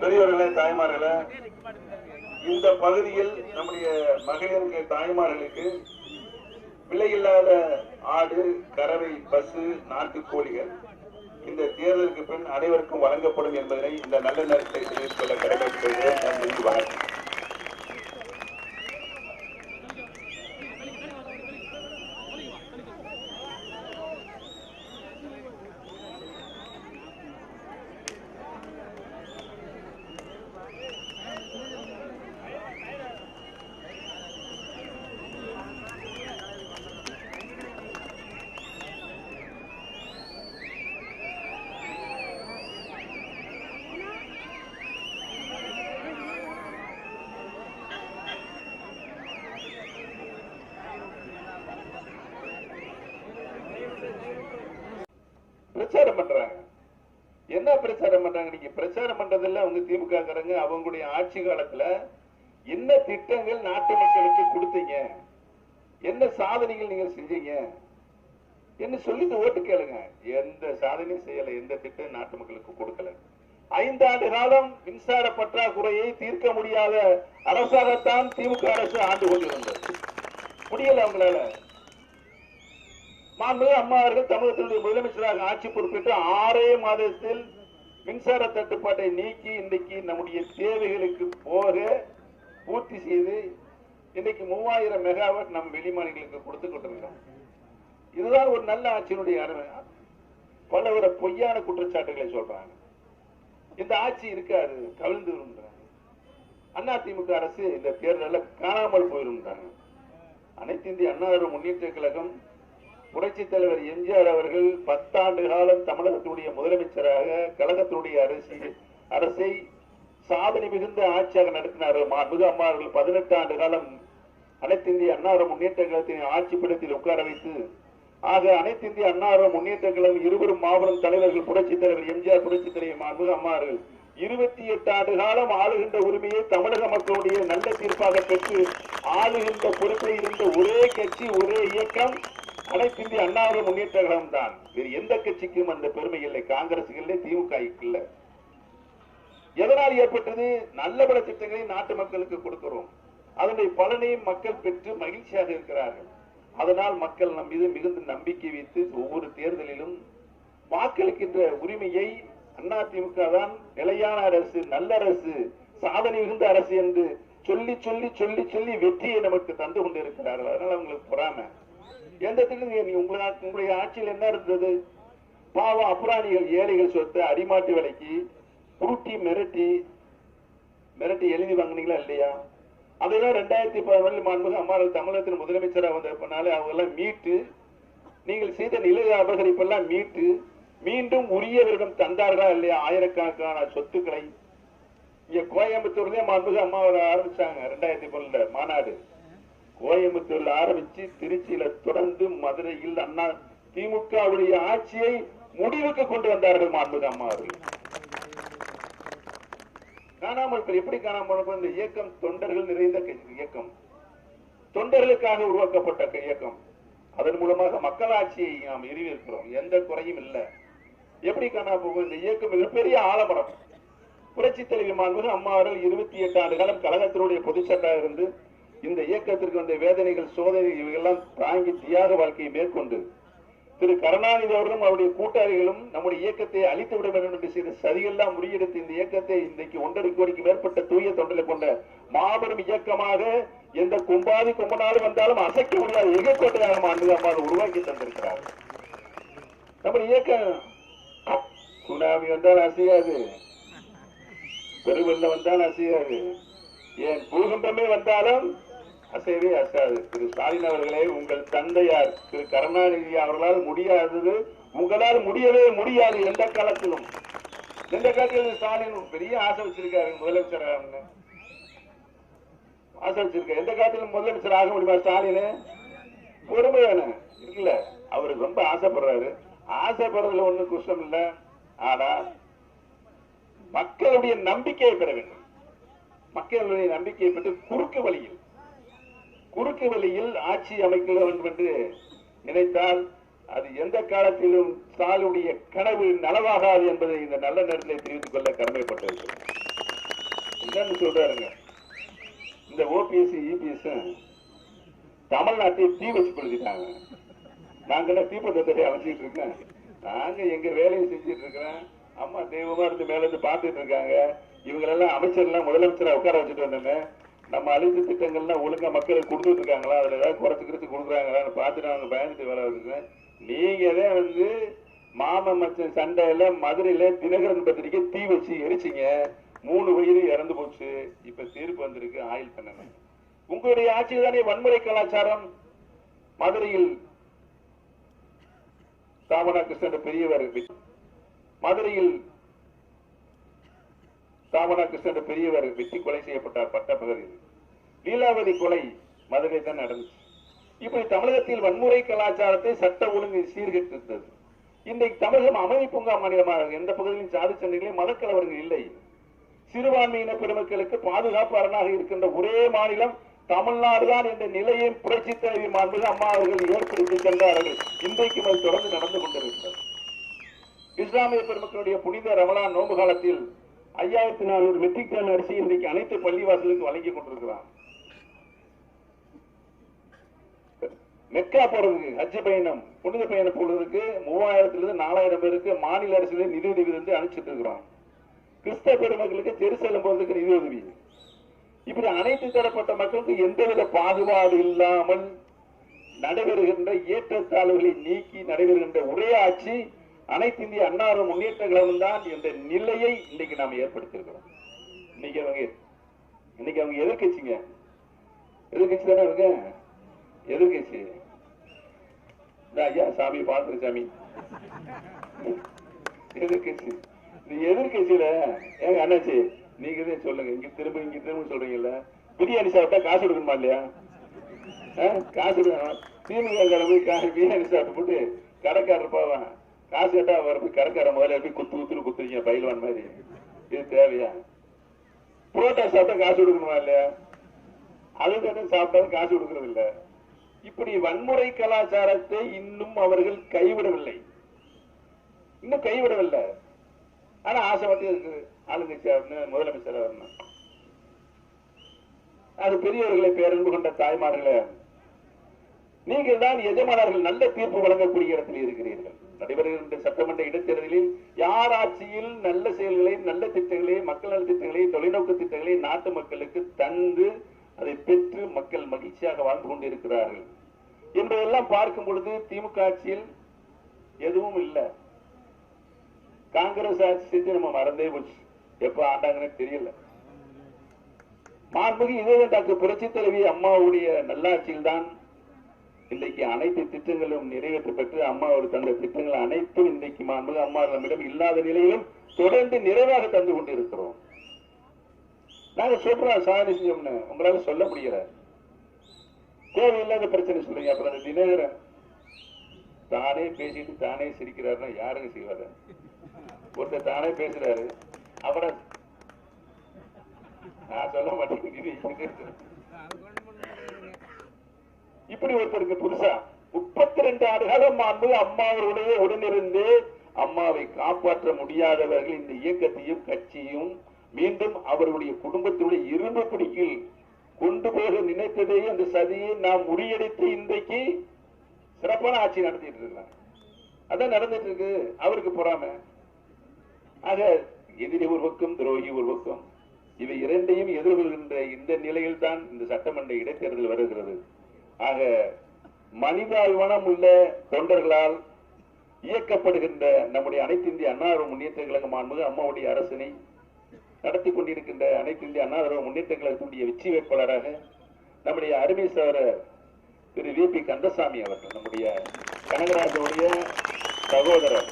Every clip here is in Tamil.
பெரியவர்களே தாய்மார்களே இந்த பகுதியில் நம்முடைய மகளிருக்கு தாய்மார்களுக்கு விலையில்லாத ஆடு கறவை பசு நாட்டுக்கோழிகள் இந்த தேர்தலுக்கு பின் அனைவருக்கும் வழங்கப்படும் என்பதனை இந்த நல்ல நேரத்தை தெரிவித்துக் கொள்ள கடமைப்படுகிறேன் நன்றி வணக்கம். பிரச்சாரம் பண்றாங்க. என்ன பிரச்சாரம் பண்றாங்க? நீங்க பிரச்சாரம் பண்றதுல அவங்க திமுக காரங்க அவங்களுடைய ஆட்சி காலத்துல என்ன திட்டங்கள் நாட்டு மக்களுக்கு கொடுத்தீங்க? என்ன சாதனைகள் நீங்க செஞ்சீங்க? என்ன சொல்லி ஓட்டு கேளுங்க. எந்த சாதனையும் செய்யல எந்த திட்டம் நாட்டு மக்களுக்கு கொடுக்கல. ஐந்தாண்டு காலம் மின்சார பற்றாக்குறையை தீர்க்க முடியாத அரசாகத்தான் திமுக அரசு ஆண்டு கொண்டிருந்தது. முடியல அவங்களால மாண்புமிகு அம்மா அவர்கள் தமிழகத்தினுடைய முதலமைச்சராக ஆட்சி பொறுப்பேற்று ஆறே மாதத்தில் மின்சார தட்டுப்பாட்டை நீக்கி இன்றைக்கு நம்முடைய தேவைகளுக்கு போக பூர்த்தி செய்து இன்னைக்கு மூவாயிரம் மெகாவாட் நம் வெளிமாநிலங்களுக்கு கொடுத்து கொண்டிருக்கிறோம். இதுதான் ஒரு நல்ல ஆட்சியினுடைய அருமை. பலவர பொய்யான குற்றச்சாட்டுகளை சொல்றாங்க. இந்த ஆட்சி இருக்காது கவிழ்ந்து அண்ணா திமுக அரசு இந்த தேர்தலில் காணாமல் போயிருந்தாங்க அனைத்து இந்திய அண்ணா முன்னேற்ற கழகம் புரட்சி தலைவர் எம்ஜிஆர் அவர்கள் பத்தாண்டு காலம் தமிழகத்தினுடைய முதலமைச்சராக கழகத்தினுடைய அரசு அரசை சாதனை மிகுந்த ஆட்சியாக நடத்தினார்கள் மாண்புக அம்மா அவர்கள் பதினெட்டு ஆண்டு காலம் அனைத்து இந்திய அன்னார முன்னேற்ற கழகத்தின் ஆட்சி பீடத்தில் உட்கார வைத்து ஆக அனைத்து இந்திய அன்னார முன்னேற்ற கழகம் இருவரும் மாபெரும் தலைவர்கள் புரட்சி தலைவர் எம்ஜிஆர் புரட்சி தலைவர் மாண்புக அம்மா அவர்கள். இருபத்தி எட்டு ஆண்டு காலம் ஆளுகின்ற உரிமையை தமிழக மக்களுடைய நல்ல தீர்ப்பாக பெற்று ஆளுகின்ற பொறுப்பில் இருந்த ஒரே கட்சி ஒரே இயக்கம் அனைத்து இந்திய அண்ணாவிர முன்னேற்ற கழகம் தான் வேறு எந்த கட்சிக்கும் அந்த பெருமை இல்லை. காங்கிரசுக்கு இல்லை திமுக இல்லை. எதனால் ஏற்பட்டது? நல்ல பல திட்டங்களை நாட்டு மக்களுக்கு கொடுக்கிறோம். அதனுடைய பலனை மக்கள் பெற்று மகிழ்ச்சியாக இருக்கிறார்கள். அதனால் மக்கள் நம் மீது மிகுந்த நம்பிக்கை வைத்து ஒவ்வொரு தேர்தலிலும் வாக்களிக்கின்ற உரிமையை அதிமுக தான் நிலையான அரசு நல்ல அரசு சாதனை மிகுந்த அரசு என்று சொல்லி சொல்லி சொல்லி சொல்லி வெற்றியை நமக்கு தந்து கொண்டிருக்கிறார்கள். அதனால அவங்களுக்கு பொறாமை. எந்த திட்டம் உங்களா உங்களுடைய ஆட்சியில் என்ன இருந்தது? பாவம் அப்புராணிகள் ஏழைகள் சொத்து அடிமாட்டு விலைக்கு உருட்டி மிரட்டி மிரட்டி எழுதி வாங்குனீங்களா இல்லையா? அதெல்லாம் ரெண்டாயிரத்தி பதினொன்றில் மாண்புக அம்மாள் தமிழகத்தின் முதலமைச்சராக வந்திருப்பனால அவங்கெல்லாம் மீட்டு நீங்கள் செய்த நில அபகரிப்பெல்லாம் மீட்டு மீண்டும் உரியவரிடம் தந்தார்களா இல்லையா? ஆயிரக்கணக்கான சொத்துக்களை இங்க கோயம்புத்தூர்லயே மாண்புக அம்மா ஆரம்பிச்சாங்க ரெண்டாயிரத்தி பன்னெண்டுல மாநாடு. கோயம்புத்தூர்ல ஆரம்பிச்சு திருச்சியில தொடர்ந்து மதுரையில் அண்ணா திமுகவுடைய ஆட்சியை முடிவுக்கு கொண்டு வந்தார்கள் மாண்புக அம்மா அவர்கள். காணாமல் எப்படி காணாமல் இந்த இயக்கம் தொண்டர்கள் நிறைந்த இயக்கம். தொண்டர்களுக்காக உருவாக்கப்பட்ட இயக்கம். அதன் மூலமாக மக்களாட்சியை நாம் நிறுவியிருக்கிறோம் எந்த குறையும் இல்லை. எப்படி காணா போகும்? இந்த இயக்கம் மிகப்பெரிய ஆலமரம். புரட்சி தலைவி மாண்புகள் அம்மா அவர்கள் இருபத்தி எட்டு ஆண்டு காலம் கழகத்தினுடைய பொதுச்செயலாளராக இருந்து இந்த இயக்கத்திற்கு வந்த வேதனைகள் சோதனை இவையெல்லாம் தாங்கி தியாக வாழ்க்கையை மேற்கொண்டு திரு கருணாநிதி அவர்களும் அவருடைய கூட்டாளிகளும் நம்முடைய இயக்கத்தை அழித்து விட வேண்டும் என்று செய்த சதியெல்லாம் முறியெடுத்து இந்த இயக்கத்தை இன்றைக்கு ஒன்றரை கோடிக்கு மேற்பட்ட தூய தொண்டலை கொண்ட மாபெரும் இயக்கமாக எந்த கும்பாதி கும்பனாலும் வந்தாலும் அசைக்க முடியாத எகக்கோட்டையாக மாநில அம்மா உருவாக்கி தந்திருக்கிறார். நம்முடைய இயக்கம் சுனாமி வந்தால் அசையாது. பெருவெல்லம் வந்தால் அசையாது. ஏன் பூகம்பமே வந்தாலும் அசையவே அசையாது திரு ஸ்டாலின் அவர்களே உங்கள் தந்தையார் திரு கருணாநிதி அவர்களால் முடியாதது உங்களால் முடியவே முடியாது எந்த காலத்திலும். எந்த காலத்திலும் ஸ்டாலின் பெரிய ஆசை வச்சிருக்காரு முதலமைச்சர் ஆசை வச்சிருக்காரு. எந்த காலத்திலும் முதலமைச்சர் ஆக முடியுமா ஸ்டாலின்? பொறுமை வேணும் இல்ல அவரு ரொம்ப ஆசைப்படுறாரு. ஆசைப்படுறதுல ஒண்ணும் குஷ்டம் இல்ல. ஆனா மக்களுடைய நம்பிக்கையை பெற வேண்டும். மக்களுடைய நம்பிக்கையை பெற்று குறுக்கு வழியில் குறுக்கு வழியில் ஆட்சி அமைக்க வேண்டும் என்று நினைத்தால் அது எந்த காலத்திலும் ஸ்டாலினுடைய கனவு நனவாகாது என்பதை இந்த நல்ல நேரத்தில் தெரிவித்துக் கொள்ள கடமைப்பட்டிருக்கிறேன் என்னன்னு சொல்றாருங்க. இந்த ஓபிஎஸ் இபிஎஸ் தமிழ்நாட்டை தீ வச்சு கொடுத்துட்டாங்க நாங்க என்ன அமைச்சிட்டு இருக்கேன்? நாங்க எங்க வேலையை செஞ்சுட்டு இருக்கிறேன். அம்மா தெய்வமா இருந்து மேல இருந்து பார்த்துட்டு இருக்காங்க. இவங்களெல்லாம் அமைச்சர்லாம் முதலமைச்சரா உட்கார வச்சுட்டு வந்தோமே நம்ம அழித்த திட்டங்கள்லாம் ஒழுங்கா மக்களுக்கு கொடுத்துட்டு இருக்காங்களா அதுல ஏதாவது குறைச்சிக்கிறது கொடுக்குறாங்களான்னு பார்த்துட்டு அவங்க பயந்துட்டு வேலை இருக்குங்க நீங்க தான் வந்து மாம மச்சன் சண்டையில மதுரையில தினகரன் பத்திரிக்கை தீ வச்சு எரிச்சிங்க. மூணு உயிர் இறந்து போச்சு. இப்ப தீர்ப்பு வந்திருக்கு. ஆயுள் பண்ணணும் உங்களுடைய ஆட்சியில் தானே வன்முறை கலாச்சாரம்? மதுரையில் தாமனா கிருஷ்ணன் பெரியவர். மதுரையில் தாமனா கிருஷ்ணன் பெரியவர் வெட்டி கொலை செய்யப்பட்டார் பட்டப்பகுதியில் லீலாவதி கொலை மதுரை தான் நடந்துச்சு. இப்படி தமிழகத்தில் வன்முறை கலாச்சாரத்தை சட்ட ஒழுங்கு சீர்கெட்டிருந்தது. இன்றைக்கு தமிழகம் அமைதி பூங்கா மாநிலமாக எந்த பகுதியிலும் சாதி சண்டைகளிலும் மதக்கலவர்கள் இல்லை. சிறுபான்மையின பெருமக்களுக்கு பாதுகாப்பு அரணாக இருக்கின்ற ஒரே மாநிலம் தமிழ்நாடு தான் என்ற நிலையை புரட்சி தலைவி மாண்புக அம்மா அவர்கள் ஏற்படுத்தி சென்றார்கள். இன்றைக்கும் அது தொடர்ந்து நடந்து கொண்டிருக்கிறது. இஸ்லாமிய பெருமக்களுடைய புனித ரமலான் நோன்பு காலத்தில் ஐயாயிரத்தி நானூறு மெட்ரிக் டன் அரிசி இன்றைக்கு அனைத்து பள்ளிவாசலுக்கும் வழங்கி கொண்டிருக்கிறான் மெக்கா போறதுக்கு ஹஜ் பயணம் புனித பயணம் போடுறதுக்கு மூவாயிரத்துல இருந்து நாலாயிரம் பேருக்கு மாநில அரசு நிதியுதவி வந்து அனுப்பிச்சிட்டு இருக்கிறோம் கிறிஸ்தவ பெருமக்களுக்கு ஜெருசலம் போறதுக்கு நிதி உதவி இப்படி அனைத்து தரப்பட்ட மக்களுக்கு எந்தவித பாகுபாடு இல்லாமல் நடைபெறுகின்ற ஏற்றத்தாழ்வுகளை நீக்கி நடைபெறுகின்ற ஒரே ஆட்சி அனைத்து இந்திய அன்னார முன்னேற்ற கழகம் தான் என்ற நிலையை இன்னைக்கு நாம் ஏற்படுத்தியிருக்கிறோம். இன்னைக்கு அவங்க இன்னைக்கு அவங்க எதிர்கட்சிங்க எதிர்கட்சி தானே அவங்க? எதிர்கட்சி இந்த ஐயா சாமி பார்த்துரு சாமி. எதிர்கட்சி இந்த எதிர்கட்சியில ஏங்க அண்ணாச்சி நீங்க இதே சொல்லுங்க. இங்க திரும்ப இங்க திரும்ப சொல்றீங்கல்ல. பிரியாணி சாப்பிட்டா காசு கொடுக்கணுமா இல்லையா? ஆ? காசு திமுக போய் காசு பிரியாணி சாப்பிட்டு போட்டு கடைக்காரர் போவான் காசு கேட்டா அவர் போய் கடைக்காரர் முதல்ல போய் குத்து குத்துன்னு குத்துறீங்க? பயில்வான் மாதிரி. இது தேவையா? புரோட்டா சாப்பிட்டா காசு கொடுக்கணுமா இல்லையா? அது தானே சாப்பிட்டாலும் காசு கொடுக்கறது இல்ல இப்படி வன்முறை கலாச்சாரத்தை இன்னும் அவர்கள் கைவிடவில்லை. இன்னும் கைவிடவில்லை. ஆனா ஆசை மட்டும் இருக்கு ஆளுங்கட்சி முதலமைச்சர் வரணும். அது பெரியவர்களை பேரன்பு கொண்ட தாய்மார்களே நீங்கள் தான் எஜமானர்கள் நல்ல தீர்ப்பு வழங்கக்கூடிய இடத்தில் இருக்கிறீர்கள். நடைபெறுகின்ற சட்டமன்ற இடைத்தேர்தலில் யார் ஆட்சியில் நல்ல செயல்களை நல்ல திட்டங்களை மக்கள் நல திட்டங்களை தொலைநோக்கு திட்டங்களை நாட்டு மக்களுக்கு தந்து அதை பெற்று மக்கள் மகிழ்ச்சியாக வாழ்ந்து கொண்டிருக்கிறார்கள். என்பதெல்லாம் பார்க்கும் பொழுது திமுக ஆட்சியில் எதுவும் இல்லை. காங்கிரஸ் ஆட்சி செஞ்சு நம்ம மறந்தே போச்சு. எப்ப ஆண்டாங்கன்னு தெரியல. மாண்புக்கு இதே டாக்டர் புரட்சி தலைவி அம்மாவுடைய நல்லாட்சியில் தான் இன்னைக்கு அனைத்து திட்டங்களும் நிறைவேற்ற பெற்று அம்மா ஒரு தந்த திட்டங்கள் அனைத்தும் இன்னைக்கு மாண்பு அம்மா நம்மிடம் இல்லாத நிலையிலும் தொடர்ந்து நிறைவாக தந்து கொண்டிருக்கிறோம். நாங்க சொல்றோம் சாதனை செஞ்சோம்னு. உங்களால சொல்ல முடியல. தேவையில்லாத பிரச்சனை சொல்றீங்க. அப்புறம் அந்த தினகரன் தானே பேசிட்டு தானே சிரிக்கிறாருன்னா யாருங்க செய்வாரு? ஒருத்தர் தானே பேசுறாரு. அப்புறம் நான் சொல்ல மாட்டேன். இது. இப்படி ஒருத்தருக்கு புதுசா முப்பத்தி ரெண்டு ஆண்டு காலம் மாண்பு அம்மா அவர்களுடைய உடனிருந்து அம்மாவை காப்பாற்ற முடியாதவர்கள் இந்த இயக்கத்தையும் கட்சியும் மீண்டும் அவர்களுடைய குடும்பத்தினுடைய இரும்பு பிடிக்கில் கொண்டு போக நினைத்ததை அந்த சதியை நாம் முறியடித்து இன்றைக்கு சிறப்பான ஆட்சி நடத்திட்டு இருக்கிறாங்க அதான் நடந்துட்டு இருக்கு. அவருக்கு பொறாம. ஆக எதிரி ஒரு பக்கம் துரோகி ஒரு பக்கம். இவை இரண்டையும் எதிர்கொள்கின்ற இந்த நிலையில் தான் இந்த சட்டமன்ற இடைத்தேர்தல் வருகிறது. ஆக மனிதாபிமானம் உள்ள தொண்டர்களால் இயக்கப்படுகின்ற நம்முடைய அனைத்து இந்திய அன்னாரவ முன்னேற்ற கழக மாண்புமிகு அம்மாவுடைய அரசினை நடத்தி கொண்டிருக்கின்ற அனைத்து இந்திய அன்னாரவ முன்னேற்ற கழகத்தினுடைய வெற்றி வேட்பாளராக நம்முடைய அருமை சகோதரர் திரு வி பி கந்தசாமி அவர்கள் நம்முடைய கனகராஜனுடைய சகோதரர்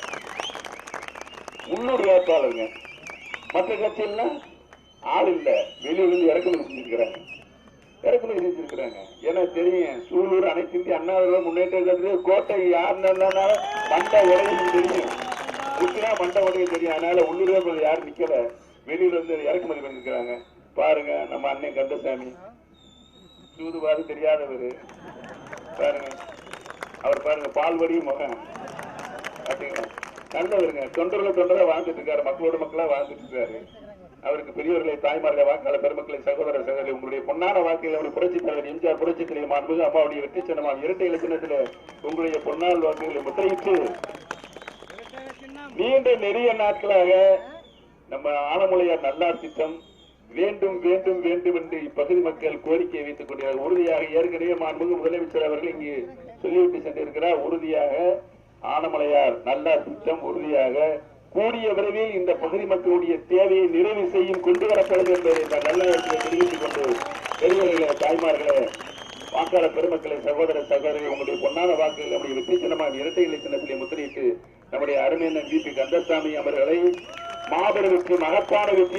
உள்ளூர் வேட்பாளருங்க. மற்ற கட்சியெல்லாம் ஆள் இல்லை. வெளியூர்ல இருந்து இறக்குமதி செஞ்சிருக்கிறாங்க. இறக்குமதி எழுதியிருக்கிறாங்க. ஏன்னா தெரியும் சூலூர் அனைத்து இந்திய அண்ணா திராவிட முன்னேற்ற கோட்டை யாருன்னு மண்டை உடையும் தெரியும். முக்கினா மண்டை உடையும் தெரியும். அதனால உள்ளூர் யாரும் நிக்கல. வெளியில இருந்து இறக்குமதி பண்ணிருக்கிறாங்க. பாருங்க நம்ம அண்ணன் கந்தசாமி. சூதுவாது தெரியாதவர். பாருங்க. அவர் பாருங்க பால்வடியும் முகம். அப்படிங்களா? நல்லவருங்க. தொண்டர்கள் தொண்டரா வாழ்ந்துட்டு இருக்காரு. மக்களோட மக்களா வாழ்ந்துட்டு இருக்காரு. அவருக்கு பெரியவர்களை தாய்மார்களை வாக்காளர் பெருமக்களை சகோதர சகோதரி உங்களுடைய பொன்னான வாக்கையில் அவருடைய புரட்சித் தலைவர் எம்ஜிஆர் புரட்சி தலைவர் மாண்புமிகு அம்மாவுடைய வெற்றி சின்னமாக இரட்டை இலக்கணத்தில் உங்களுடைய பொன்னால் வாக்குகளை முத்திரையிட்டு நீண்ட நெறிய நாட்களாக நம்ம ஆனமலையார் நல்லார் திட்டம் வேண்டும் வேண்டும் வேண்டும் என்று இப்பகுதி மக்கள் கோரிக்கை வைத்துக் கொண்டிருக்கிறார். உறுதியாக ஏற்கனவே மாண்புமிகு முதலமைச்சர் அவர்கள் இங்கு சொல்லிவிட்டு சென்றிருக்கிறார். உறுதியாக ஆனமலையார் நல்லார் திட்டம் உறுதியாக கூடிய விரைவில் இந்த பகுதி மக்களுடைய தேவையை நிறைவு செய்யும் கொண்டு வரப்படும் என்பதை இந்த நல்ல தெரிவித்துக் கொண்டு பெரியவர்களே தாய்மார்களே வாக்காளர் பெருமக்களை சகோதர சகோதரி உங்களுடைய பொன்னான வாக்குகள் நம்முடைய வெற்றி சின்னமாக இரட்டை இலை சின்னத்திலே முத்திரையிட்டு நம்முடைய அருமையான பி பி கந்தசாமி அவர்களை மாபெரும் வெற்றி மகத்தான வெற்றி